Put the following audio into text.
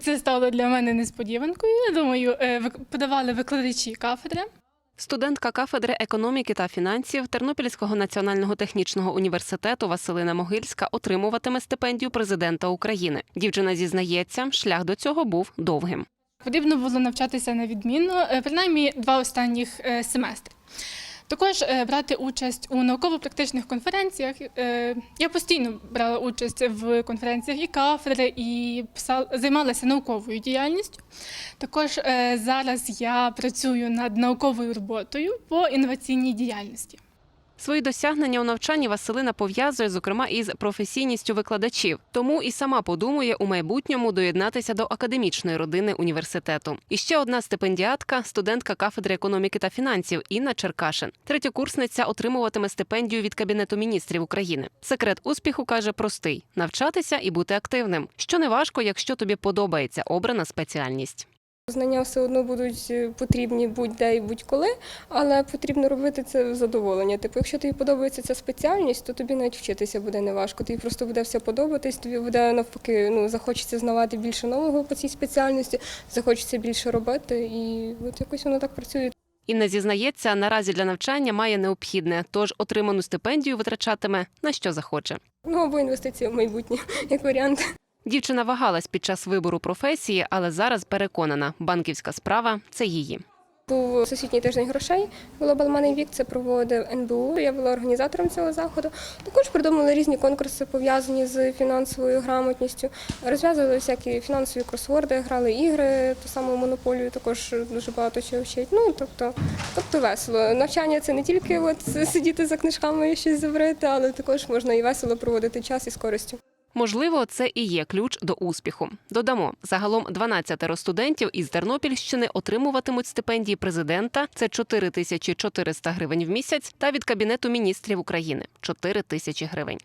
Це стало для мене несподіванкою. Я думаю, е, подавали викладачі кафедри. Студентка кафедри економіки та фінансів Тернопільського національного технічного університету Василина Могильська отримуватиме стипендію президента України. Дівчина зізнається, шлях до цього був довгим. Потрібно було навчатися на відмінно, е, принаймні два останніх е, семестри. Також е, брати участь у науково-практичних конференціях. Е, Я постійно брала участь в конференціях і кафедри, і займалася науковою діяльністю. Також е, зараз я працюю над науковою роботою по інноваційній діяльності. Свої досягнення у навчанні Василина пов'язує, зокрема, із професійністю викладачів, тому і сама подумує у майбутньому доєднатися до академічної родини університету. І ще одна стипендіатка, студентка кафедри економіки та фінансів Інна Черкашин. Третьокурсниця отримуватиме стипендію від Кабінету міністрів України. Секрет успіху каже простий: навчатися і бути активним, що не важко, якщо тобі подобається обрана спеціальність. Знання все одно будуть е, потрібні будь-де і будь-коли, але потрібно робити це в задоволення. Типу, якщо тобі подобається ця спеціальність, то тобі навіть вчитися буде неважко. Тобі просто буде все подобатись, тобі буде навпаки, ну захочеться знавати більше нового по цій спеціальності, захочеться більше робити, і от якось воно так працює. Інна зізнається, наразі для навчання має необхідне, тож отриману стипендію витрачатиме на що захоче. Ну або інвестиція в майбутнє, як варіант. Дівчина вагалась під час вибору професії, але зараз переконана, банківська справа це її. Був всесвітній тиждень грошей Global Money Week, це проводив НБУ. Я була організатором цього заходу. Також придумали різні конкурси, пов'язані з фінансовою грамотністю. Розв'язували всякі фінансові кросворди, грали ігри, ту саму монополію також дуже багато чого вчить. Ну тобто, тобто весело. Навчання це не тільки от сидіти за книжками і щось заврити, але також можна і весело проводити час і з користю. Можливо, це і є ключ до успіху. Додамо, загалом 12 студентів із Тернопільщини отримуватимуть стипендії президента. Це 4400 гривень в місяць, та від кабінету міністрів України 4 тисячі гривень.